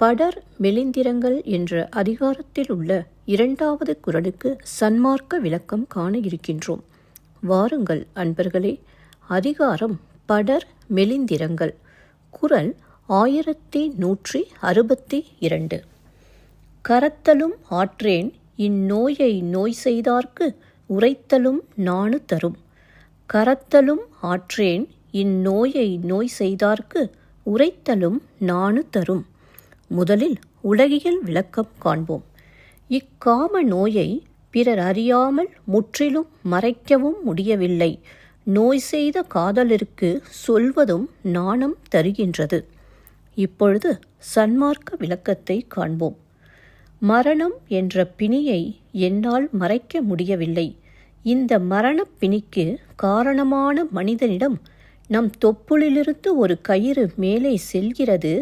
படர் மெலிந்திரங்கள் என்ற அதிகாரத்தில் உள்ள இரண்டாவது குரலுக்கு சன்மார்க்க விளக்கம் காண இருக்கின்றோம். வாருங்கள் அன்பர்களே அதிகாரம் படர் மெலிந்திரங்கள். குரல் ஆயிரத்தி நூற்றி அறுபத்தி இரண்டு. கரத்தலும் ஆற்றேன் இந்நோயை நோய் செய்தார்க்கு உரைத்தலும் நாணு தரும். கரத்தலும் ஆற்றேன் இந்நோயை நோய் செய்தார்க்கு உரைத்தலும் நாணு தரும். முதலில் உலகியல் விளக்கம் காண்போம். இக்காம நோயை பிறர் அறியாமல் முற்றிலும் மறைக்கவும் முடியவில்லை. நோய் செய்த காதலருக்கு சொல்வதும் நாணம் தருகின்றது. இப்பொழுது சன்மார்க்க விளக்கத்தை காண்போம். மரணம் என்ற பிணியை என்னால் மறைக்க முடியவில்லை. இந்த மரணப் பிணிக்கு காரணமான மனிதனிடம் நம் தொப்புளிலிருந்து ஒரு கயிறு மேலே செல்கிறது.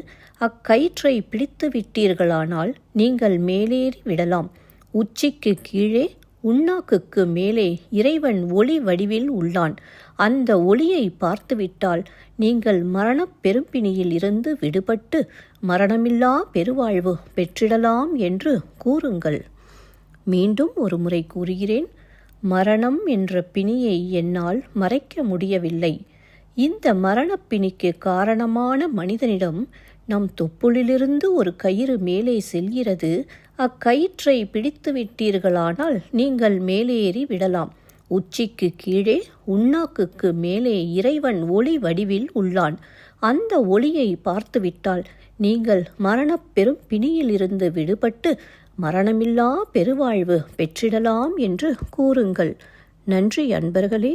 அக்கயிற்றை பிடித்து விட்டீர்களானால் நீங்கள் மேலேறி விடலாம். உச்சிக்கு கீழே உண்ணாக்குக்கு மேலே இறைவன் ஒளி வடிவில் உள்ளான். அந்த ஒளியை பார்த்துவிட்டால் நீங்கள் மரணப் பெரும்பிணியில் இருந்து விடுபட்டு மரணமில்லா பெருவாழ்வு பெற்றிடலாம் என்று கூறுங்கள். மீண்டும் ஒரு முறை கூறுகிறேன். மரணம் என்ற பிணியை என்னால் மறைக்க முடியவில்லை. இந்த மரணப்பிணிக்கு காரணமான மனிதனிடம் நம் தொப்புளிலிருந்து ஒரு கயிறு மேலே செல்கிறது. அக்கயிற்றை பிடித்து விட்டீர்களானால் நீங்கள் மேலேறி விடலாம். உச்சிக்கு கீழே உண்ணாக்குக்கு மேலே இறைவன் ஒளி வடிவில் உள்ளான். அந்த ஒளியை பார்த்துவிட்டால் நீங்கள் மரணப் பெரும் பிணியிலிருந்து விடுபட்டு மரணமில்லா பெருவாழ்வு பெற்றிடலாம் என்று கூறுங்கள். நன்றி அன்பர்களே.